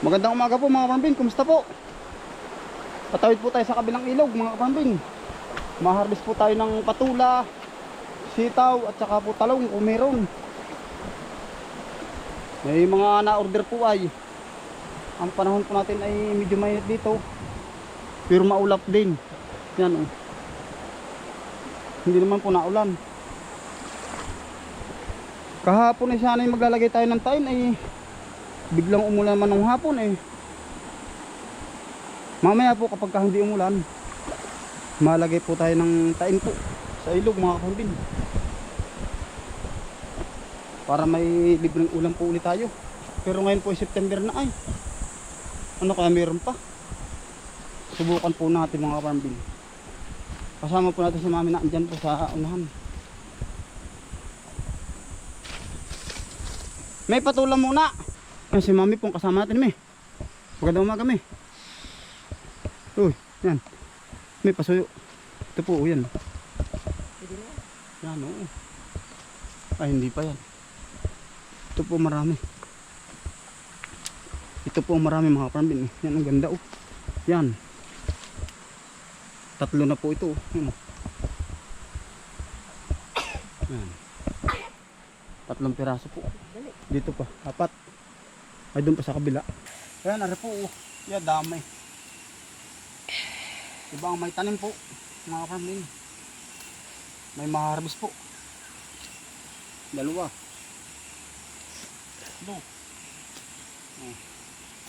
Magandang umaga po mga kapambin, kumusta po? Patawid po tayo sa kabilang ilog mga kapambin. Maharbis po tayo ng patula, sitaw at saka po talong kung meron. May mga na-order po ay ang panahon po natin ay medyo mainit dito. Pero maulap din. Yan oh. Hindi naman po naulan. Kahapon ay sana ay maglalagay tayo ng tain ay biglang umulan man ng hapon eh. Mamaya po kapag ka hindi umulan, malagay po tayo ng tain po sa ilog mga kapambin. Para may libreng ulam po ulit tayo. Pero ngayon po ay September na ay. Ano kaya meron pa? Subukan po natin mga kapambin. Kasama po natin si mami na andyan po sa unahan. May patulang muna. Ay, si mami pong kasama natin, may. Magandang umaga, may. Uy, yan. May pasuyo. Ito po, yan. Yan, oo. Ay, hindi pa yan. Ito po marami. Ito po marami mga parambin. Yan, ang ganda, oh. Yan. Tatlo na po ito, oh. Yan, oh. Yan. Tatlong piraso po. Dito pa, apat. Ay doon pa sa kabila. Ayan, ari po. Oh. Yeah, damay. Iba ang may tanim po. Mga farming. May maharbis po. Dalawa. Ito. Oh.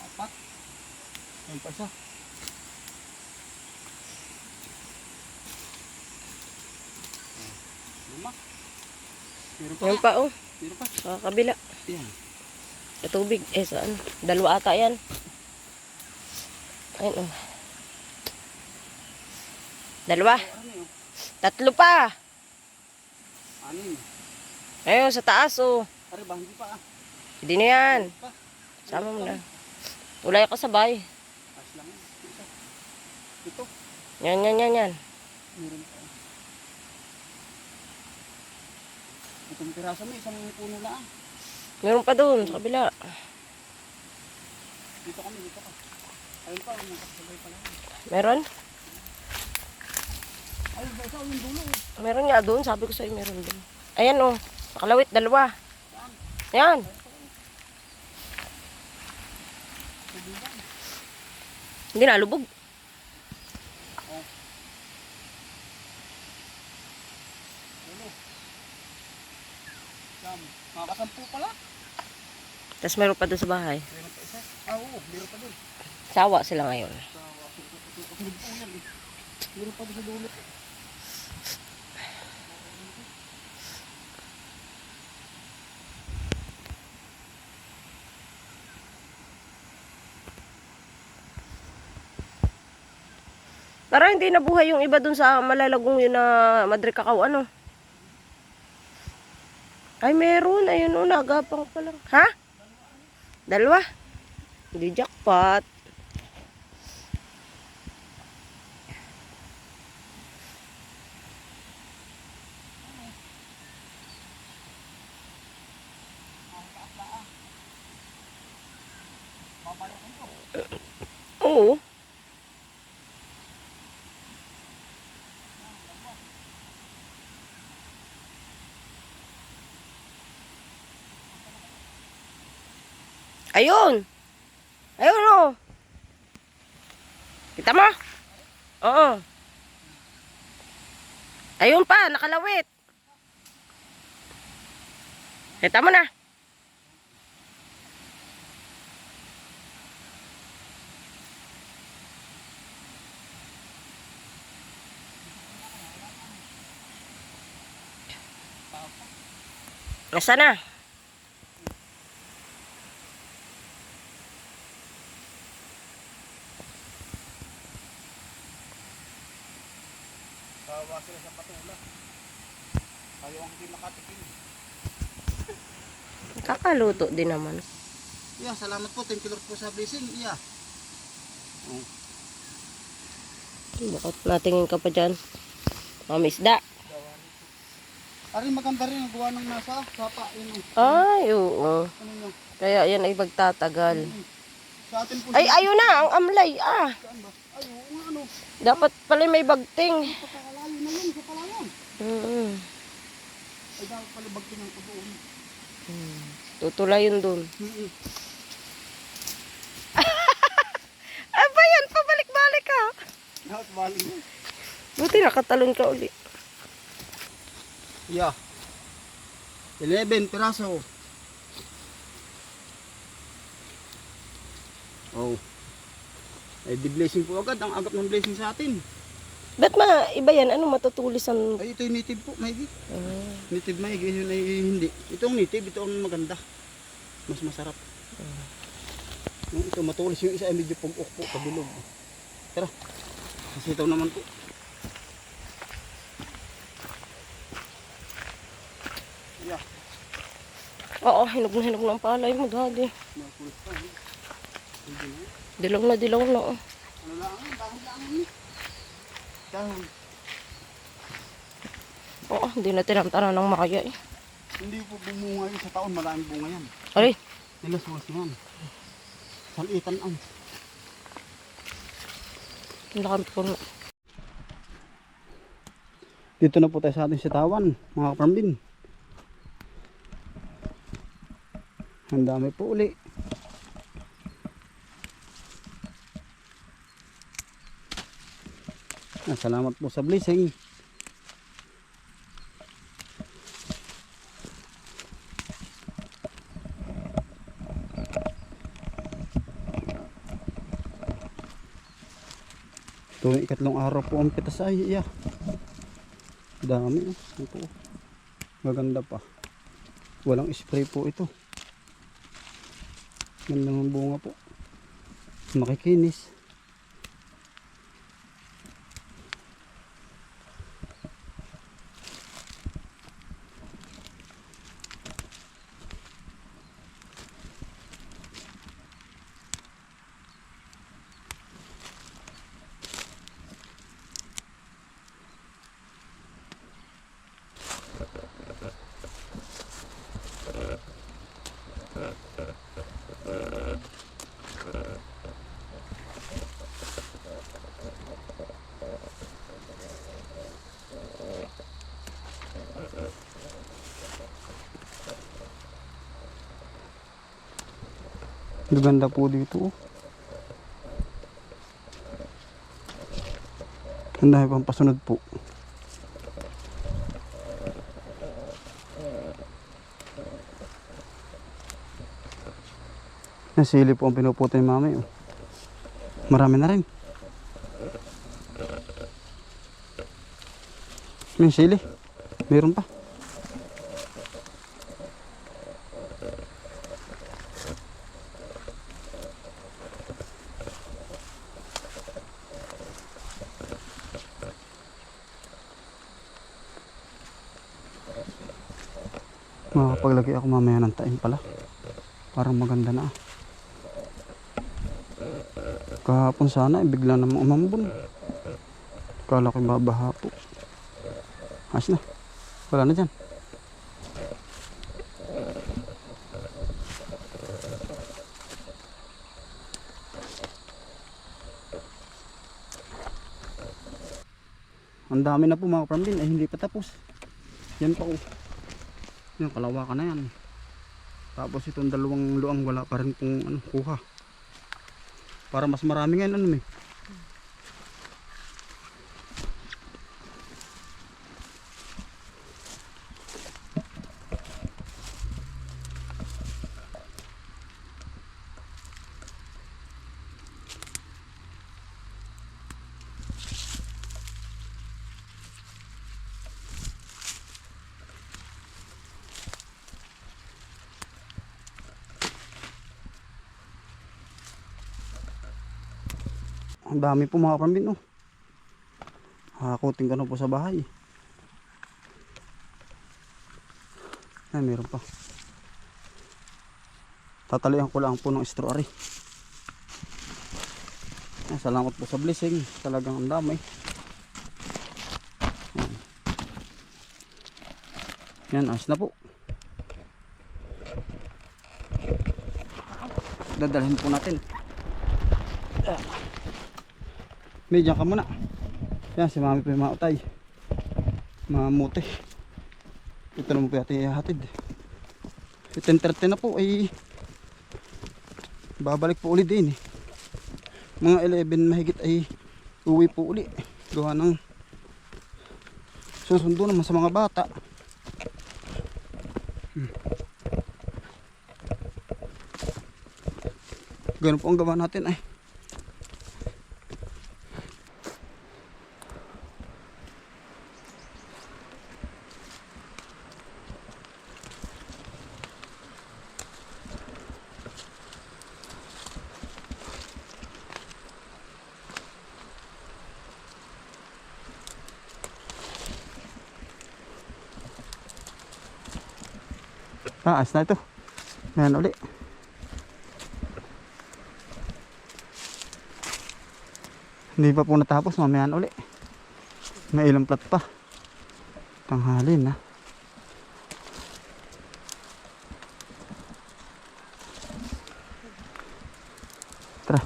Apat. Ayan pa isa. Oh. Lima. Meron pa. Yan pa oh, Meron pa. sa kabila. Yan. Sa tubig. Eh, saan? Dalawa ata yan. Ayun oh. Dalawa. Tatlo pa. Anin. Ayun, sa taas oh. Ari ba? Hindi pa ah. Hindi na yan. Sama mo na. Wala yung kasabay. Ayos lang. Ito. Yan, yan, yan, yan. Meron pa. Itong piraso mo, isang puno lang. Meron pa doon, sa kabila. Dito kami, dito ka. Ayun pa, yung kasabay pala. Meron? Ayun ba, ito yung dulo. Meron nga doon. Sabi ko sa'yo, meron doon. Ayan oh. Nakalawit, dalawa. Yan. Hindi na, lubog. Dulo. Sam, makasampu pala. Tapos meron pa doon sa bahay. Meron pa isa. Ah, oo, meron pa dun. Sawa sila ngayon. Sa kasunod po yan. Meron pa dun sa dulo. Para hindi nabuhay yung iba dun sa malalagong yun na Madre Cacao, ano? Ay, meron. Ayun, oh, nagapang pa lang. Ha? Dalawa? Hindi jackpot. Oo. Ayun. Ayun oh. Kita mo? Oo. Ayun pa, nakalawit. Kita mo na. Nasaan na? Kawa sila sa patula. Ayaw ang hindi makatikim. Kakaluto din naman. Yeah, salamat po. Thank you Lord po sa blessing. Yeah. Oh. Bakit natingin ka pa dyan? Mga isda. Ari maganda rin ang gawa ng nasa sapa. Yun ang Ay, oo. ano. Kaya yan ay magtatagal. Sa atin po Ay, ayun na, ang amlay. Ah, saan ba? Ay, oo nga ano. dapat pala may bagting. Papakalayo na yun sa palayan. Mm Ay, dapat pala bagtingan ko doon. Tutulayin dun. Mm-mm. Ay ba yan? Pabalik-balik ka. Dapat balik mo. Buti nakatalon ka uli. Yeah. 11 piraso. Oh. Ay, di blessing po agad. Ang agap ng blessing sa atin. Ba't ma, iba yan? Ano matutulisan? Ay, ito yung native po, maigi. Ah, Native maigi, yun ay hindi. Ito ang native, ito ang maganda. Mas masarap. Yung ito matulis, yung isa ay medyo pag-uk po, pabilog. Tara. Kasi ito naman po. Yeah. Oo, hinog na hinog ng palay mo, daddy. Eh. Hindi na. Dilaw na. oh. Ano lang, dahon lang eh. Dahon. Oo, hindi na tinamtara ng makaya eh. Hindi po bumunga yun sa taon, maraming bunga yan. Ay, Nilaswas yan. Salitan ang. ang laki puno. Dito na po tayo sa ating sitawan, mga kaparambin. Ang dami po uli. Salamat po sa blessing. Tuwing ikatlong araw po ang pitas ay iya. Dami. Ito. oh. Maganda pa. Walang spray po ito. Ganda ng bunga po. Makikinis. Ganda po dito. oh. Ang dami pang pasunod po. Nasili po ang pinuputo ni mami. Oh. Marami na rin. May sili. Meron pa. Makakapaglagay ako mamaya ng taim pala. Parang maganda na. ah. Kahapon sana, eh, bigla namang umambon. Kala ko babaha po. Ayos na. Wala na dyan. Ang dami na po mga kapambin ay hindi pa tapos. Yan pa oh. Yan, kalawakan na yan. Tapos itong dalawang luang wala pa rin pong ano, kuha. Para mas marami ngayon ano may. Ang dami po mga kapambin oh. Hakutin ka na po sa bahay. Ay, meron pa. Tatalian ko lang po ng straw. Ay, salamat po sa blessing. Talagang ang dami. Yan. Yan, as na po. Dadalhin po natin. Ah. Medyan ka muna. Yan, si mami po yung mga utay. Mga mute. Ito naman po natin ihahatid. 10.30 na po ay babalik po ulit din eh. Mga 11 mahigit ay uwi po uli. Gawa ng susundo naman sa mga bata. Hmm. Ganun po ang gawa natin ay. Taas na ito. Ayan uli. Hindi pa po natapos. Mamayan uli. May ilang plat pa. Tanghalin na. Tara.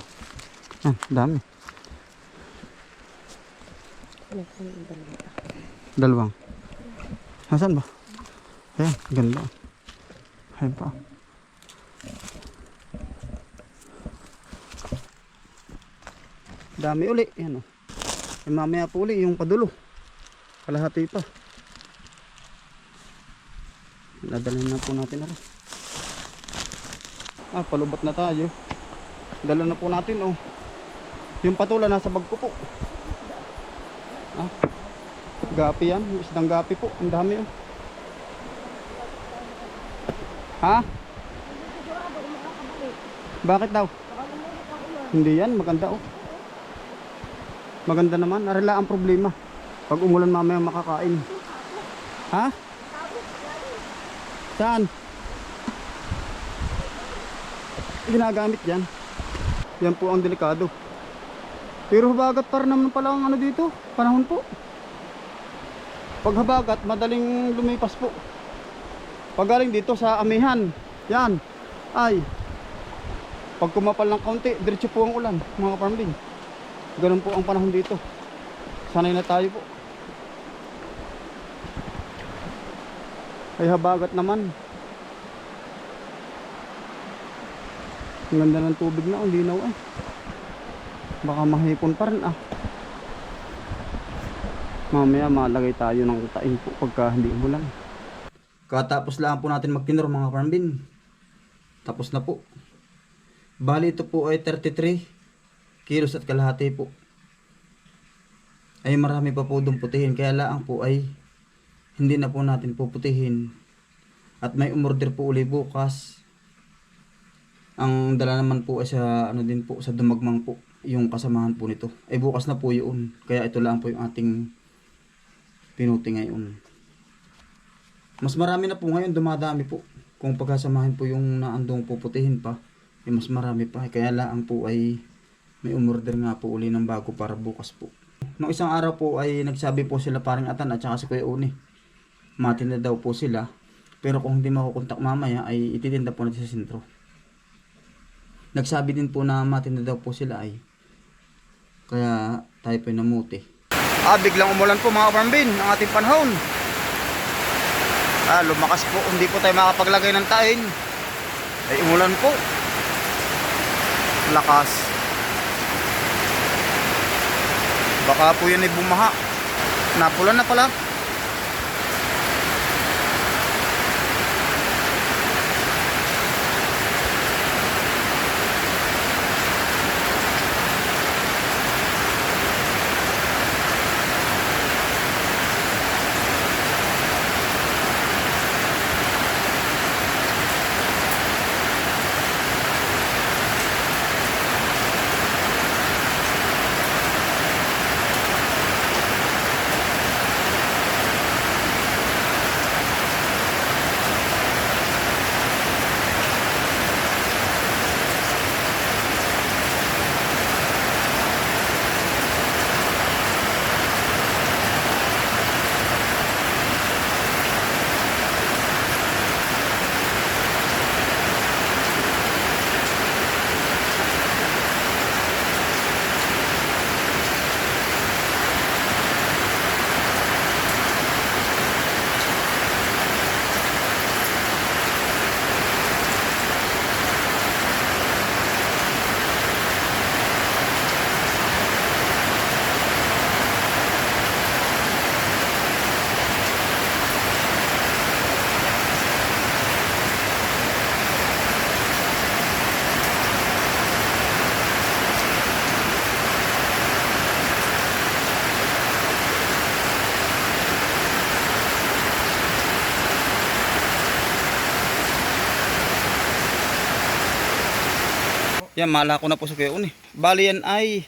Yan, dami. Dalawang. Nasaan ba? Ayan, ganda. Ayan pa. Dami uli. Ayan o. E mamaya po uli yung padulo. Kalahati pa. Dadalhin na po natin na Ah, palubat na tayo. Dala na po natin oh. Yung patula nasa bag ko po. Ah. Gapi yan. Isdang gapi po. Ang dami oh. Ha? Bakit daw? Hindi yan, maganda oh. Maganda naman, arila ang problema. Pag umulan mamaya makakain. Ha? Saan? Ginagamit yan. Yan po ang delikado. Pero habagat para naman pala ang ano dito, panahon po. Pag habagat, madaling lumipas po. Pag galing dito sa amihan, yan, ay, pag kumapal ng kaunti, diretso po ang ulan, mga farmbin. Ganun po ang panahon dito. Sanay na tayo po. Ay habagat naman. Ang ganda ng tubig na, ang linaw eh. Baka mahipon pa rin ah. Mamaya malagay tayo ng tain po pagka hindi umulan. Katapos lang po natin magtinor mga farmbin. Tapos na po. Bali ito po ay 33 kilos at kalahati po. Ay marami pa po doon putihin. Kaya laang po ay hindi na po natin puputihin. At may umorder po uli bukas. Ang dala naman po ay sa ano din po sa dumagmang po yung kasamahan po nito. Ay bukas na po yun. Kaya ito lang po yung ating pinuti ngayon. Mas marami na po ngayon, dumadami po. Kung pagkasamahin po yung naandong puputihin pa, eh mas marami pa. Kaya laang po ay may umorder nga po uli ng bago para bukas po. Nung isang araw po ay nagsabi po sila paring Atan at saka si Kuya Uni. Matinda daw po sila. Pero kung hindi makukontak mamaya ay ititinda po natin sa sentro. Nagsabi din po na matinda daw po sila ay. Kaya tayo po namuti. Ah, biglang umulan po mga farmbin ang ating panahon. Ah, lumakas po. Hindi po tayo makapaglagay ng tain. Ay umulan po. Lakas. Baka po yan ay bumaha. Napulan na pala. Yan, mala ko na po sa kuya Uni. Bali yan ay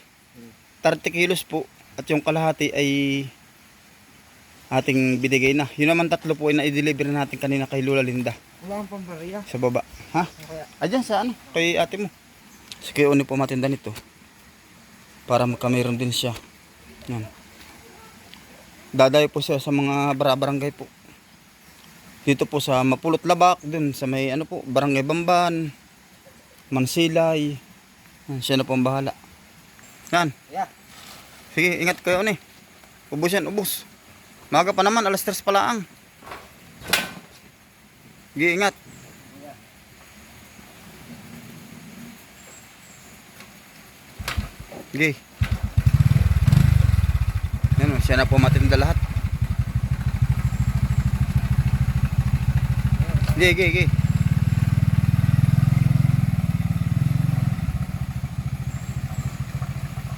30 kilos po. At yung kalahati ay ating binigay na. Yun naman tatlo po ay na-deliver natin kanina kay Lola Linda Wala kang pambariya. sa baba. Ha? Ayan sa ano, kay ate mo. Si Uni po matinda nito. Para magkameron din siya. Yan. Dadayo po siya sa mga bara-barangay po. Dito po sa Mapulot Labak, dun sa may ano po, Barangay Bamban, Mansilay. Yan, siya na po ang bahala. Yan. yeah. Sige, ingat kayo ni. Ubus yan, ubus. Maga pa naman, alas 3 pa lang. Sige, ingat. Sige. Yan, o, siya na po matinda lahat. Sige, sige, sige.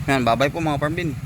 Yan, babay po mga farmbin.